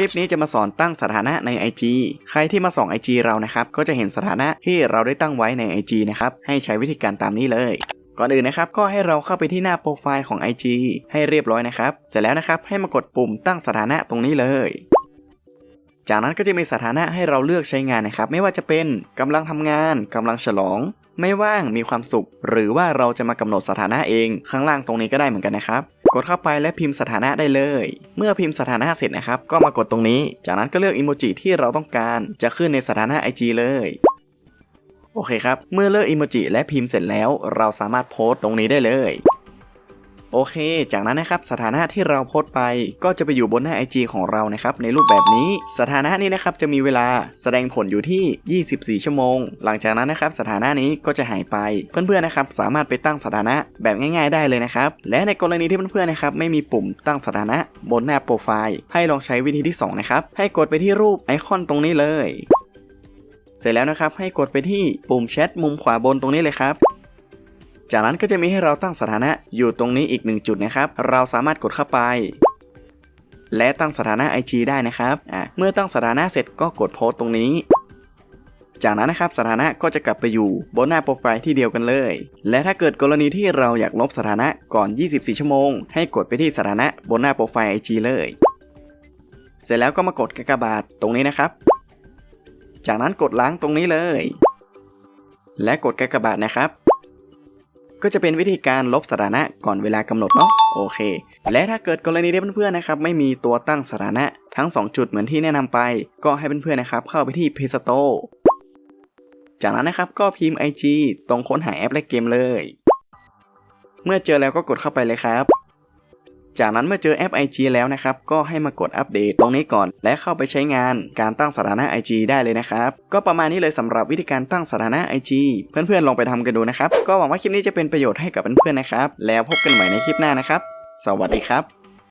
ลิปนี้จะมาสอนตั้งสถานะใน IG ใครที่มาส่อง IG เรานะครับ ก็จะเห็นสถานะที่เราได้ตั้งไว้ใน IG นะครับ ให้ใช้วิธีการตามนี้เลย ก่อนอื่นนะครับ ก็ให้เราเข้าไปที่หน้าโปรไฟล์ของ IG ให้เรียบร้อยนะครับ เสร็จแล้วนะครับ ให้มากดปุ่มตั้งสถานะตรงนี้เลย จากนั้นก็จะมีสถานะให้เราเลือกใช้งานนะครับ ไม่ว่าจะเป็นกำลังทำงานกำลังฉลอง ไม่ว่างมีความสุข หรือว่าเราจะมากำหนดสถานะเอง ข้างล่างตรงนี้ก็ได้เหมือนกันนะครับ กดเข้าไปและพิมพ์สถานะได้เลย เมื่อพิมพ์สถานะเสร็จนะครับ ก็มากดตรงนี้ จากนั้นก็เลือกอิโมจิที่เราต้องการ จะขึ้นในสถานะ IG เลยโอเคครับ เมื่อเลือกอิโมจิและพิมพ์เสร็จแล้ว เราสามารถโพสต์ตรงนี้ได้เลย โอเค จากนั้นนะครับสถานะที่เราโพสต์ไป ก็จะไปอยู่บนหน้า IG ของเรานะครับในรูปแบบนี้ สถานะนี้นะครับจะมีเวลาแสดงผลอยู่ที่ 24 ชั่วโมง หลังจากนั้นนะครับสถานะนี้ก็จะหายไป เพื่อนๆนะครับสามารถไปตั้งสถานะแบบง่าย ๆ ได้เลยนะครับ และในกรณีที่เพื่อนๆนะครับไม่มีปุ่มตั้งสถานะบนหน้าโปรไฟล์ ให้ลองใช้วิธีที่สองนะครับ ให้กดไปที่รูปไอคอนตรงนี้เลย เสร็จแล้วนะครับให้กดไปที่ปุ่มแชทมุมขวาบนตรงนี้เลยครับ จากนั้นก็จะมีให้เราตั้งสถานะอยู่ตรงนี้อีกหนึ่งจุดนะครับ เราสามารถกดเข้าไป และตั้งสถานะ IG ได้นะครับอะเมื่อตั้งสถานะเสร็จก็กดโพสต์ตรงนี้ จากนั้นนะครับสถานะก็จะกลับไปอยู่บนหน้าโปรไฟล์ที่เดียวกันเลย และถ้าเกิดกรณีที่เราอยากลบสถานะก่อน 24 ชั่วโมง ให้กดไปที่สถานะบนหน้าโปรไฟล์ IG เลย เสร็จแล้วก็มากดกากบาทตรงนี้นะครับ จากนั้นกดล้างตรงนี้เลย และกดกากบาทนะครับ ก็จะเป็นวิธีการลบสถานะก่อนเวลากำหนดเนาะโอเค และถ้าเกิดกรณีที่เพื่อนๆนะครับไม่มีตัวตั้งสถานะทั้ง 2 จุดเหมือนที่แนะนำไป ก็ให้เพื่อนๆนะครับเข้าไปที่ Play Store จากนั้นนะครับก็พิมพ์ IG ตรงค้นหาแอปและเกมเลย เมื่อเจอแล้วก็กดเข้าไปเลยครับ จากนั้นเมื่อเจอแอป IG แล้วนะครับ ก็ให้มากดอัปเดตตรงนี้ก่อน และเข้าไปใช้งานการตั้งสถานะ IG ได้เลยนะครับ ก็ประมาณนี้เลยสำหรับวิธีการตั้งสถานะ IG เพื่อนๆลองไปทำกันดูนะครับ ก็หวังว่าคลิปนี้จะเป็นประโยชน์ให้กับเพื่อนๆนะครับ แล้วพบกันใหม่ในคลิปหน้านะครับ สวัสดีครับ